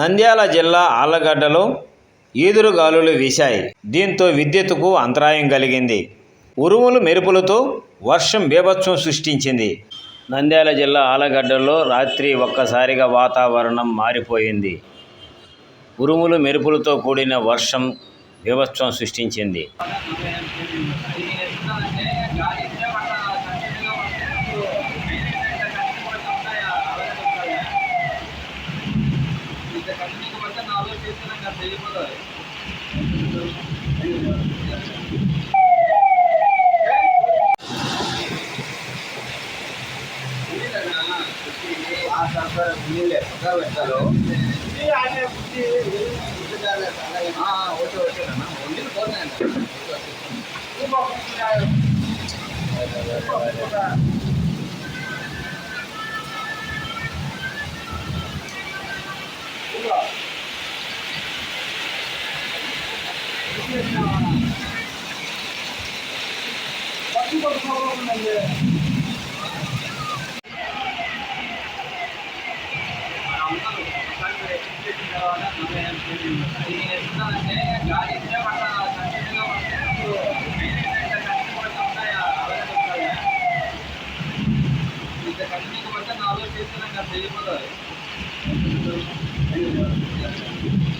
నంద్యాల జిల్లా ఈదురు గాలులు వీశాయి దీంతో విద్యుత్కు అంతరాయం కలిగింది ఉరుములు మెరుపులతో వర్షం బీభత్సం సృష్టించింది నంద్యాల జిల్లా ఆలగడ్డలో రాత్రి ఒక్కసారిగా వాతావరణం మారిపోయింది ఉరుములు మెరుపులతో కూడిన వర్షం బీభత్సం సృష్టించింది కంటిన్యూ పడితే నాలుగు చేస్తే నాకు అది తెలియపోతుంది కంపెనీకి వచ్చి నాలుగు చేస్తున్నాం కదా తెలియదు